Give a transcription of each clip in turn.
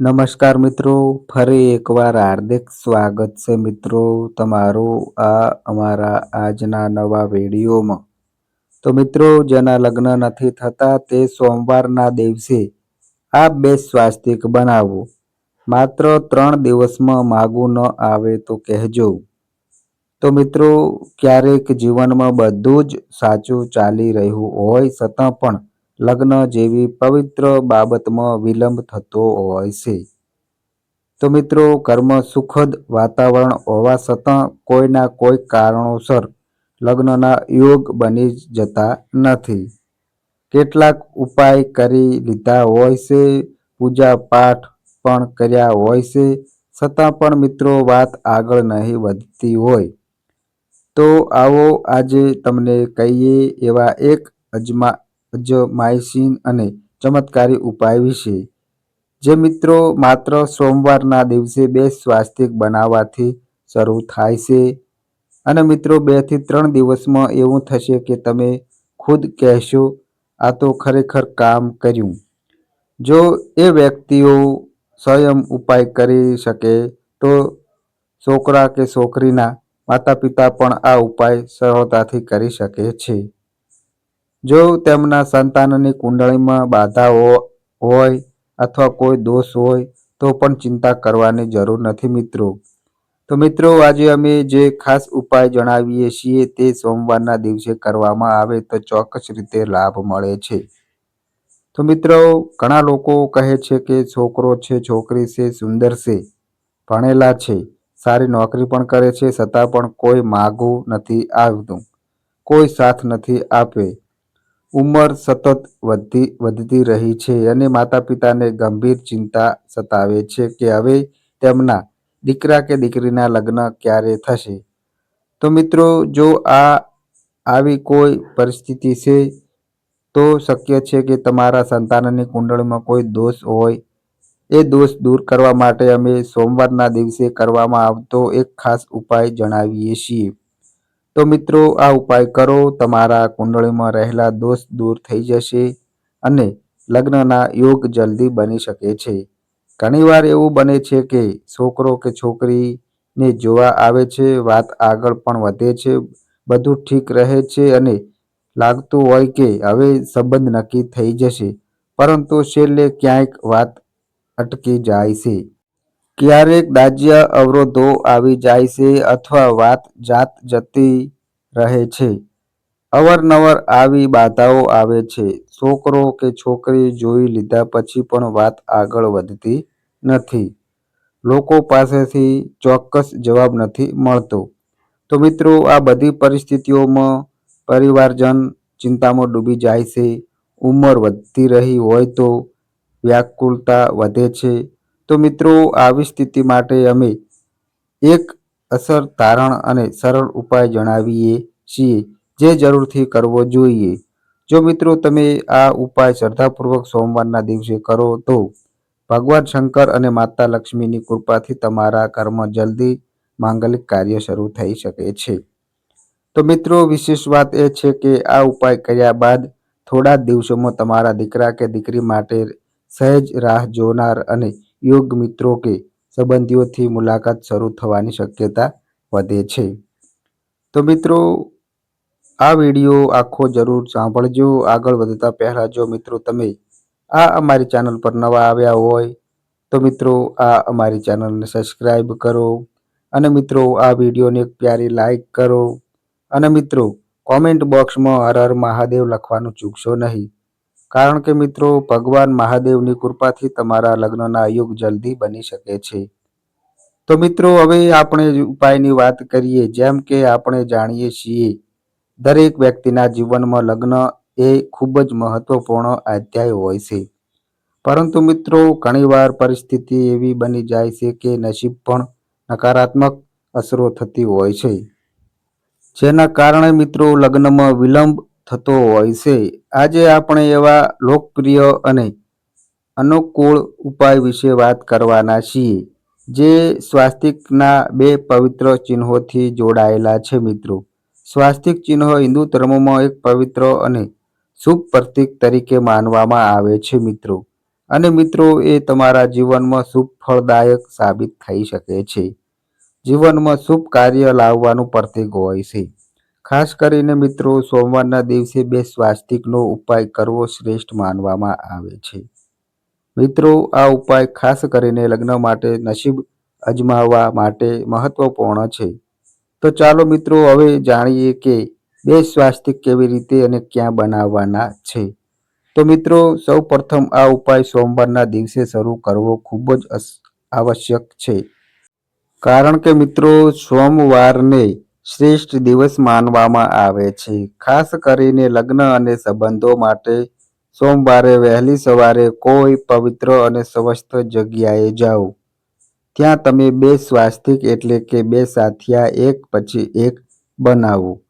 નમસ્કાર મિત્રો, ફરી એકવાર હાર્દિક સ્વાગત છે મિત્રો તમારું આ અમારા આજના નવા વિડીયોમાં. તો મિત્રો, જેના લગ્ન નથી થતા તે સોમવારના દિવસે આ બે સ્વાસ્તિક બનાવો. માત્ર ત્રણ દિવસમાં માગું ન આવે તો કહેજો. તો મિત્રો, ક્યારેક જીવનમાં બધું જ સાચું ચાલી રહ્યું હોય છતાં પણ લગ્ન જેવી પવિત્ર બાબતમાં વિલંબ થતો હોય છે. તો મિત્રો, કર્મ સુખદ વાતાવરણ હોવા છતાં કોઈના કોઈ કારણોસર લગ્નના યોગ બની જતા નથી. કેટલાક ઉપાય કરી લીધા હોય છે, પૂજા પાઠ પણ કર્યા હોય છે, છતાં પણ મિત્રો વાત આગળ નહીં વધતી હોય. તો આવો આજે તમને કહીએ એવા એક અજમા અજમાયશીન અને ચમત્કારી ઉપાય વિશે. જે મિત્રો માત્ર સોમવારના દિવસે બે સ્વાસ્તિક બનાવવાથી શરૂ થાય છે. અને મિત્રો બેથી ત્રણ દિવસમાં એવું થશે કે તમે ખુદ કહેશો, આ તો ખરેખર કામ કર્યું. જો એ વ્યક્તિઓ સ્વયં ઉપાય કરી શકે, તો છોકરા કે છોકરીના માતા પિતા પણ આ ઉપાય સરળતાથી કરી શકે છે. જો તેમના સંતાનની કુંડળીમાં બાધા હોય અથવા કોઈ દોષ હોય, તો પણ ચિંતા કરવાની જરૂર નથી મિત્રો. તો મિત્રો, આજે અમે જે ખાસ ઉપાય જણાવીએ છીએ તે સોમવારના દિવસે કરવામાં આવે તો ચોક્કસ રીતે લાભ મળે છે. તો મિત્રો, ઘણા લોકો કહે છે કે છોકરો છે, છોકરી છે, સુંદર છે, ભણેલા છે, સારી નોકરી પણ કરે છે, છતાં પણ કોઈ માગું નથી આવતું, કોઈ સાથ નથી આપે. ઉંમર સતત વધતી વધતી રહી છે અને માતા પિતાને ગંભીર ચિંતા સતાવે છે કે હવે તેમના દીકરા કે દીકરીના લગ્ન ક્યારે થશે. તો મિત્રો, જો આ, આવી કોઈ પરિસ્થિતિ છે, તો શક્ય છે કે તમારા સંતાનની કુંડળીમાં કોઈ દોષ હોય. એ દોષ દૂર કરવા માટે અમે સોમવારના દિવસે કરવામાં આવતો એક ખાસ ઉપાય જણાવીએ છીએ. તો મિત્રો, આ ઉપાય કરો. તમારા કુંડળીમાં રહેલા દોષ દૂર થઈ જશે અને લગ્નના યોગ જલ્દી બની શકે છે. ઘણીવાર એવું બને છે કે છોકરો કે છોકરીને જોવા આવે છે, વાત આગળ પણ વધે છે, બધું ઠીક રહે છે અને લાગતું હોય કે હવે સંબંધ નક્કી થઈ જશે. પરંતુ છેલ્લે ક્યાંક વાત અટકી જાય છે. ક્યારેક દાજ્ય અવરોધો આવી જાય છે અથવા વાત જાત જતી રહે છે. અવારનવાર આવી બાધાઓ આવે છે. છોકરો કે છોકરી જોઈ લીધા પછી પણ વાત આગળ વધતી નથી. લોકો પાસેથી ચોક્કસ જવાબ નથી મળતો. તો મિત્રો, આ બધી પરિસ્થિતિઓમાં પરિવારજન ચિંતામાં ડૂબી જાય છે. ઉંમર વધતી રહી હોય તો વ્યાકુળતા વધે છે. તો મિત્રો, આવી સ્થિતિ માટે અમે એક અસર તારણ અને સરળ ઉપાય જણાવીએ છીએ જે જરૂરથી કરવો જોઈએ. જો મિત્રો તમે આ ઉપાય શ્રદ્ધાપૂર્વક સોમવારના દિવસે કરો તો ભગવાન શંકર અને માતા લક્ષ્મીની કૃપાથી તમારા કર્મ જલ્દી માંગલિક કાર્ય શરૂ થઈ શકે છે. તો મિત્રો, વિશેષ વાત એ છે કે આ ઉપાય કર્યા બાદ થોડા દિવસોમાં તમારા દીકરા કે દીકરી માટે સહેજ રાહ જોનાર અને યોગ મિત્રો કે સંબંધીઓથી મુલાકાત શરૂ થવાની શક્યતા વધે છે. તો મિત્રો, આ વીડિયો આખો જરૂર સાંભળજો. આગળ વધતા પહેલાં જો મિત્રો તમે આ અમારી ચેનલ પર નવા આવ્યા હોય, તો મિત્રો આ અમારી ચેનલને સબસ્ક્રાઈબ કરો અને મિત્રો આ વિડીયોને એક પ્યારી લાઈક કરો. અને મિત્રો, કોમેન્ટ બોક્સમાં હર હર મહાદેવ લખવાનું ચૂકશો નહીં. કારણ કે મિત્રો, ભગવાન મહાદેવની કૃપાથી તમારા લગ્નના યુગ જલ્દી બની શકે છે. તો મિત્રો, હવે આપણે ઉપાયની વાત કરીએ, જેમ કે આપણે જાણીએ છીએ, દરેક વ્યક્તિના જીવનમાં લગ્ન એ ખૂબ જ મહત્વપૂર્ણ અધ્યાય હોય છે. પરંતુ મિત્રો, ઘણીવાર પરિસ્થિતિ એવી બની જાય છે કે નસીબ પણ નકારાત્મક અસરો થતી હોય છે. જેના કારણે મિત્રો, લગ્નમાં વિલંબ થતો હોય છે. આજે આપણે એવા લોકપ્રિય અને અનુકૂળ ઉપાય વિશે વાત કરવાના છીએ, જે સ્વાસ્તિકના બે પવિત્ર ચિહ્નોથી જોડાયેલા છે મિત્રો. સ્વાસ્તિક ચિહ્ન હિન્દુ ધર્મમાં એક પવિત્ર અને શુભ પ્રતીક તરીકે માનવામાં આવે છે મિત્રો. અને મિત્રો, એ તમારા જીવનમાં શુભ ફળદાયક સાબિત થઈ શકે છે. જીવનમાં શુભ કાર્ય લાવવાનું પ્રતીક હોય છે. ખાસ કરીને મિત્રો, સોમવારના દિવસે બે સ્વાસ્તિકનો ઉપાય કરવો શ્રેષ્ઠ માનવામાં આવે છે. મિત્રો, આ ઉપાય ખાસ કરીને લગ્ન માટે નસીબ અજમાવવા માટે મહત્વપૂર્ણ છે. તો ચાલો મિત્રો, હવે જાણીએ કે બે સ્વાસ્તિક કેવી રીતે અને ક્યાં બનાવવાના છે. તો મિત્રો સૌ પ્રથમ આ ઉપાય સોમવારના દિવસે શરૂ કરવો ખૂબ જ આવશ્યક છે. કારણ કે મિત્રો, સોમવારને શ્રેષ્ઠ દિવસ માનવામાં આવે છે. ખાસ કરીને લગ્ન અને સંબંધો માટે સોમવારે વહેલી સવારે કોઈ પવિત્ર અને સ્વસ્થ જગ્યાએ જાઓ. ત્યાં તમે બે સ્વાસ્તિક એટલે કે બે સાથિયા, એક પછી એક બનાવો.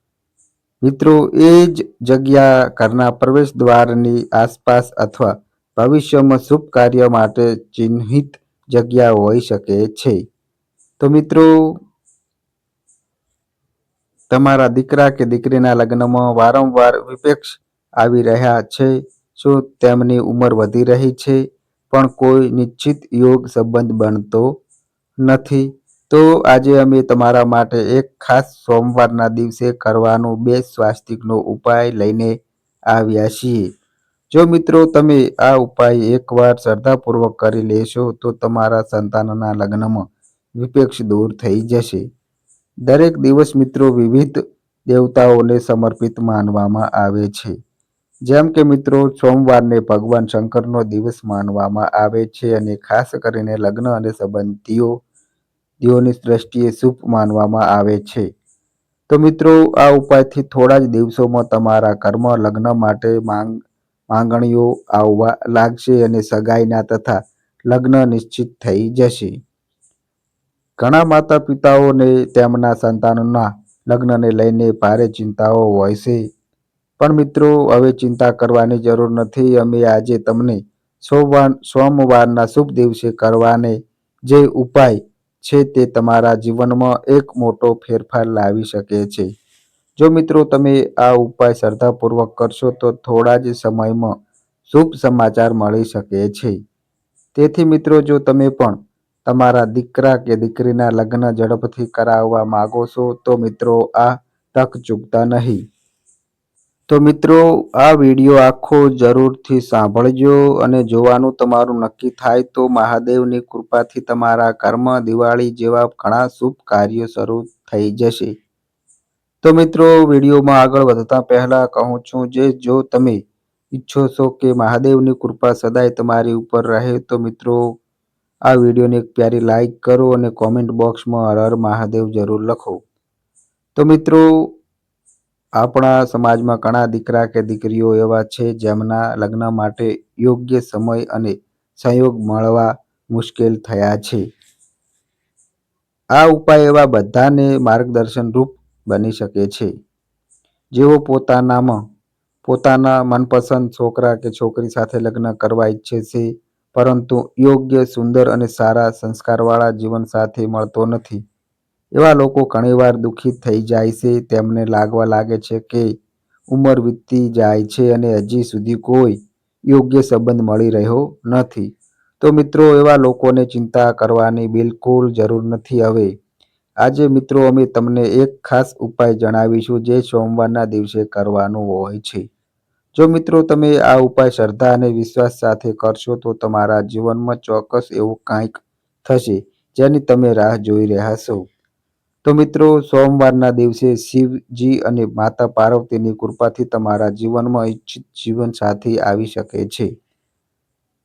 મિત્રો, એ જ જગ્યા ઘરના પ્રવેશ દ્વારની આસપાસ અથવા ભવિષ્યમાં શુભ કાર્ય માટે ચિહ્નિત જગ્યા હોઈ શકે છે. તો મિત્રો તમારા દીકરા કે દીકરીના લગ્નમાં વારંવાર વિપક્ષ આવી રહ્યા છે, શું તેમની ઉંમર વધી રહી છે? પણ કોઈ નિશ્ચિત યોગ સંબંધ બનતો નથી. તો આજે અમે તમારા માટે એક ખાસ સોમવારના દિવસે કરવાનો બે સ્વાસ્તિકનો ઉપાય લઈને આવ્યા છીએ. જો મિત્રો તમે આ ઉપાય એકવાર શ્રદ્ધાપૂર્વક કરી લેશો, તો તમારા સંતાનના લગ્નમાં વિપક્ષ દૂર થઈ જશે. દરેક દિવસ મિત્રો વિવિધ દેવતાઓને સમર્પિત માનવામાં આવે છે. જેમ કે મિત્રો, સોમવારને ભગવાન શંકરનો દિવસ માનવામાં આવે છે અને ખાસ કરીને લગ્ન અને સંબંધીઓ દીઓની દ્રષ્ટિએ શુભ માનવામાં આવે છે. તો મિત્રો, આ ઉપાયથી થોડા જ દિવસોમાં તમારા કર્મ, લગ્ન માટે માંગ, માંગણીઓ આવવા લાગશે અને સગાઈના તથા લગ્ન નિશ્ચિત થઈ જશે. ઘણા માતા પિતાઓને તેમના સંતાનોના લગ્નને લઈને ભારે ચિંતાઓ હોય છે. પણ મિત્રો, હવે ચિંતા કરવાની જરૂર નથી. અમે આજે તમને સોમવાર, સોમવારના શુભ દિવસે કરવાને જે ઉપાય છે તે તમારા જીવનમાં એક મોટો ફેરફાર લાવી શકે છે. જો મિત્રો, તમે આ ઉપાય શ્રદ્ધાપૂર્વક કરશો, તો થોડા જ સમયમાં શુભ સમાચાર મળી શકે છે. તેથી મિત્રો, જો તમે પણ તમારા દીકરા કે દીકરીના લગ્ન ઝડપથી કરાવવા માંગો છો તો મિત્રો આ તક ચૂકતા નહીં. તો મિત્રો, આ વીડિયો આખો જરૂરથી સાંભળજો અને જોવાનું તમારું નક્કી થાય તો મહાદેવની કૃપાથી તમારા કર્મ દિવાળી જેવા ઘણા શુભ કાર્યો શરૂ થઈ જશે. તો મિત્રો, વિડીયોમાં આગળ વધતા પહેલા કહું છું જે જો તમે ઈચ્છો છો કે મહાદેવની કૃપા સદાય તમારી ઉપર રહે તો મિત્રો આ વિડીયોને એક પ્યારી લાઈક કરો અને કોમેન્ટ બોક્સમાં હર હર મહાદેવ જરૂર લખો. તો મિત્રો, આપણા સમાજમાં ઘણા દીકરા કે દીકરીઓ એવા છે જેમના લગ્ન માટે યોગ્ય સમય અને સંયોગ મળવા મુશ્કેલ થયા છે. આ ઉપાય એવા બધાને માર્ગદર્શન રૂપ બની શકે છે. જેઓ પોતાનામાં, પોતાના મનપસંદ છોકરા કે છોકરી સાથે લગ્ન કરવા ઈચ્છે છે પરંતુ યોગ્ય, સુંદર અને સારા સંસ્કારવાળા જીવન સાથે મળતો નથી. એવા લોકો ઘણીવાર દુઃખી થઈ જાય છે. તેમને લાગવા લાગે છે કે ઉંમર વીતતી જાય છે અને હજી સુધી કોઈ યોગ્ય સંબંધ મળી રહ્યો નથી. તો મિત્રો, એવા લોકોને ચિંતા કરવાની બિલકુલ જરૂર નથી. હવે, આજે મિત્રો, અમે તમને એક ખાસ ઉપાય જણાવીશું જે સોમવારના દિવસે કરવાનું હોય છે. જો મિત્રો તમે આ ઉપાય શ્રદ્ધા અને વિશ્વાસ સાથે કરશો તો તમારા જીવનમાં ચોક્કસ એવું કંઈક થશે જેની તમે રાહ જોઈ રહ્યા છો. તો મિત્રો, સોમવારના દિવસે શિવજી અને માતા પાર્વતીની કૃપાથી તમારા જીવનમાં ઈચ્છિત જીવન સાથી આવી શકે છે.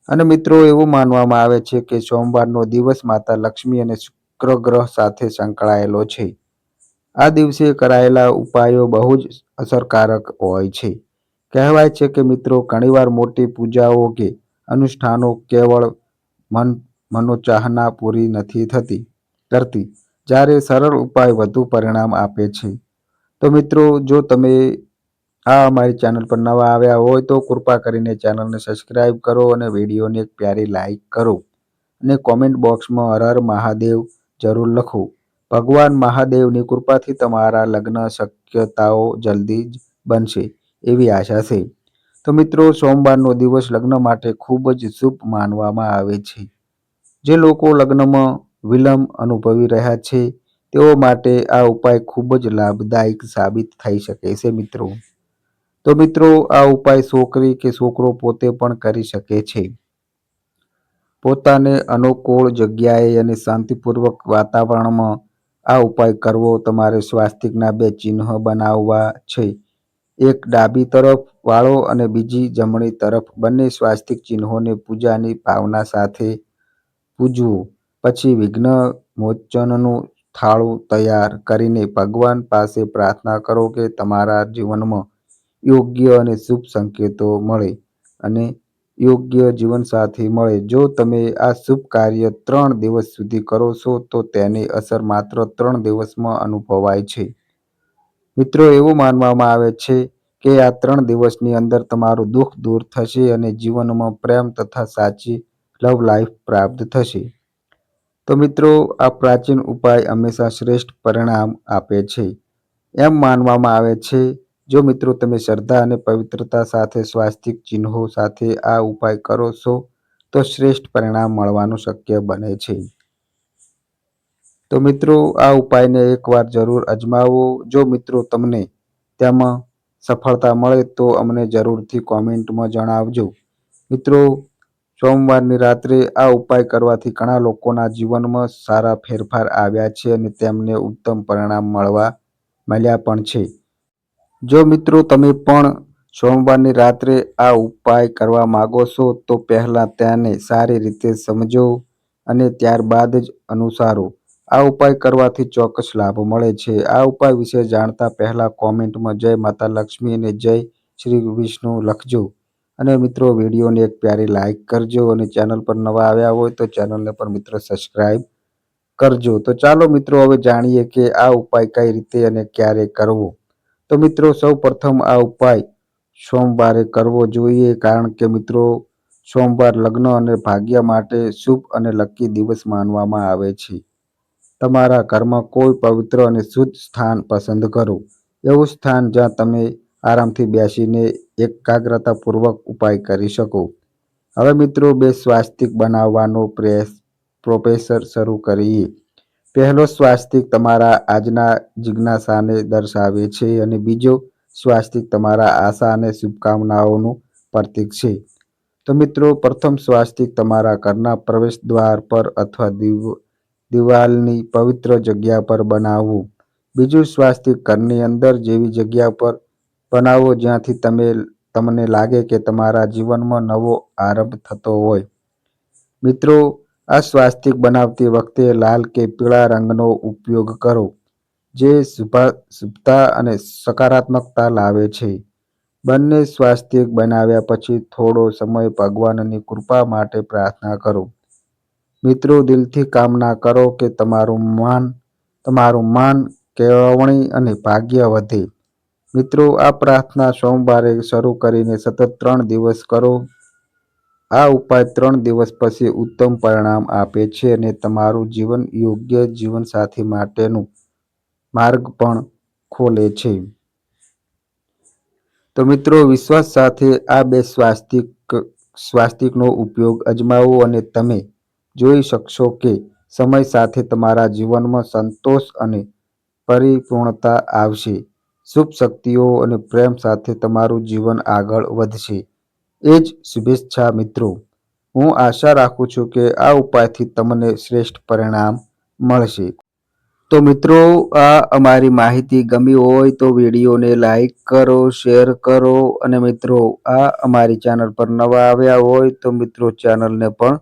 અને મિત્રો, એવું માનવામાં આવે છે કે સોમવારનો દિવસ માતા લક્ષ્મી અને શુક્ર ગ્રહ સાથે સંકળાયેલો છે. આ દિવસે કરાયેલા ઉપાયો બહુ જ અસરકારક હોય છે. કહેવાય છે કે મિત્રો, ઘણીવાર મોટી પૂજાઓ કે અનુષ્ઠાનો કેવળ મન, મનોચાહના પૂરી નથી થતી, કરતી, જ્યારે સરળ ઉપાય વધુ પરિણામ આપે છે. તો મિત્રો, જો તમે આ અમારી ચેનલ પર નવા આવ્યા હોય, તો કૃપા કરીને ચેનલને સબસ્ક્રાઈબ કરો અને વિડીયોને એક પ્યારી લાઈક કરો અને કોમેન્ટ બોક્સમાં હર હર મહાદેવ જરૂર લખો. ભગવાન મહાદેવની કૃપાથી તમારા લગ્ન શક્યતાઓ જલ્દી જ બનશે. એવી આશા છે. તો મિત્રો, સોમવારનો દિવસ લગ્ન માટે ખૂબ જ શુભ માનવામાં આવે છે. જે લોકો લગ્નમાં વિલંબ અનુભવી રહ્યા છે, તેઓ માટે આ ઉપાય ખૂબ જ લાભદાયક સાબિત થઈ શકે છે મિત્રો. તો મિત્રો, આ ઉપાય છોકરી કે છોકરો પોતે પણ કરી શકે છે. પોતાને અનુકૂળ જગ્યાએ અને શાંતિપૂર્વક વાતાવરણમાં આ ઉપાય કરવો તમારે સ્વાસ્તિકના બે ચિહ્ન બનાવવા છે. એક ડાબી તરફ વાળો અને બીજી જમણી તરફ બંને સ્વાસ્તિક ચિહ્નોને પૂજાની ભાવના સાથે પૂજવું. પછી વિઘ્ન મોચનનું થાળું તૈયાર કરીને ભગવાન પાસે પ્રાર્થના કરો કે તમારા જીવનમાં યોગ્ય અને શુભ સંકેતો મળે અને યોગ્ય જીવનસાથી મળે. જો તમે આ શુભ કાર્ય ત્રણ દિવસ સુધી કરો છો, તો તેની અસર માત્ર ત્રણ દિવસમાં અનુભવાય છે. મિત્રો, એવું માનવામાં આવે છે કે આ ત્રણ દિવસની અંદર તમારું દુઃખ દૂર થશે અને જીવનમાં પ્રેમ તથા સાચી લવ લાઈફ પ્રાપ્ત થશે. તો મિત્રો, આ પ્રાચીન ઉપાય હંમેશા શ્રેષ્ઠ પરિણામ આપે છે. એમ માનવામાં આવે છે, જો મિત્રો તમે શ્રદ્ધા અને પવિત્રતા સાથે સ્વાસ્તિક ચિહ્નો સાથે આ ઉપાય કરો છો, તો શ્રેષ્ઠ પરિણામ મળવાનું શક્ય બને છે. તો મિત્રો, આ ઉપાયને એકવાર જરૂર અજમાવો. જો મિત્રો તમને તેમાં સફળતા મળે તો અમને જરૂરથી કોમેન્ટમાં જણાવજો. મિત્રો, સોમવારની રાત્રે આ ઉપાય કરવાથી ઘણા લોકોના જીવનમાં સારા ફેરફાર આવ્યા છે અને તેમને ઉત્તમ પરિણામ મળવા મળ્યા પણ છે. જો મિત્રો તમે પણ સોમવારની રાત્રે આ ઉપાય કરવા માગો છો, તો પહેલાં તેને સારી રીતે સમજો અને ત્યારબાદ જ અનુસારો. આ ઉપાય કરવાથી ચોક્કસ લાભ મળે છે. આ ઉપાય વિશે જાણતા પહેલા કોમેન્ટમાં જય માતા લક્ષ્મી અને જય શ્રી વિષ્ણુ લખજો. અને મિત્રો, વિડીયોને એક પ્યારી લાઇક કરજો અને ચેનલ પર નવા આવ્યા હોય તો ચેનલને પણ મિત્રો સબસ્ક્રાઈબ કરજો. તો ચાલો મિત્રો, હવે જાણીએ કે આ ઉપાય કઈ રીતે અને ક્યારે કરવો? તો મિત્રો સૌ પ્રથમ આ ઉપાય સોમવારે કરવો જોઈએ, કારણ કે મિત્રો, સોમવાર લગ્ન અને ભાગ્ય માટે શુભ અને લકી દિવસ માનવામાં આવે છે. તમારા ઘરમાં કોઈ પવિત્ર અને શુદ્ધ સ્થાન પસંદ કરો. એવું સ્થાન જ્યાં તમે આરામથી બેસીને એકાગ્રતાપૂર્વક ઉપાય કરી શકો. હવે મિત્રો, બે સ્વાસ્તિક બનાવવાનો પ્રયાસ પ્રોફેસર શરૂ કરીએ. પહેલો સ્વાસ્તિક તમારા આજના જિજ્ઞાસાને દર્શાવે છે અને બીજો સ્વાસ્તિક તમારા આશા અને શુભકામનાઓનું પ્રતીક છે. તો મિત્રો, પ્રથમ સ્વાસ્તિક તમારા ઘરના પ્રવેશ દ્વાર પર અથવા દિવાલની પવિત્ર જગ્યા પર બનાવવું. બીજું સ્વાસ્તિક ઘરની અંદર જેવી જગ્યા પર બનાવો જ્યાંથી તમે, તમને લાગે કે તમારા જીવનમાં નવો આરંભ થતો હોય. મિત્રો, આ સ્વાસ્તિક બનાવતી વખતે લાલ કે પીળા રંગનો ઉપયોગ કરો, જે શુભા, શુભતા અને સકારાત્મકતા લાવે છે. બંને સ્વાસ્તિક બનાવ્યા પછી થોડો સમય ભગવાનની કૃપા માટે પ્રાર્થના કરો. મિત્રો, દિલથી કામના કરો કે તમારું માન તમારું માન કેળવણી અને ભાગ્ય વધે. મિત્રો, આ પ્રાર્થના સોમવારે શરૂ કરીને સતત ત્રણ દિવસ કરો. આ ઉપાય ત્રણ દિવસ પછી ઉત્તમ પરિણામ આપે છે અને તમારું જીવન યોગ્ય જીવનસાથી માટેનું માર્ગ પણ ખોલે છે. તો મિત્રો, વિશ્વાસ સાથે આ બે સ્વાસ્તિક, સ્વાસ્તિકનો ઉપયોગ અજમાવો અને તમે જોઈ શકશો કે સમય સાથે તમારા જીવનમાં સંતોષ અને પરિપૂર્ણતા આવશે. શુભ શક્તિઓ અને પ્રેમ સાથે તમારું જીવન આગળ વધશે. એ જ શુભેચ્છા મિત્રો. હું આશા રાખું છું કે આ ઉપાયથી તમને શ્રેષ્ઠ પરિણામ મળશે. તો મિત્રો, આ અમારી માહિતી ગમી હોય તો વિડીયોને લાઈક કરો, શેર કરો અને મિત્રો, આ અમારી ચેનલ પર નવા આવ્યા હોય તો મિત્રો ચેનલને પણ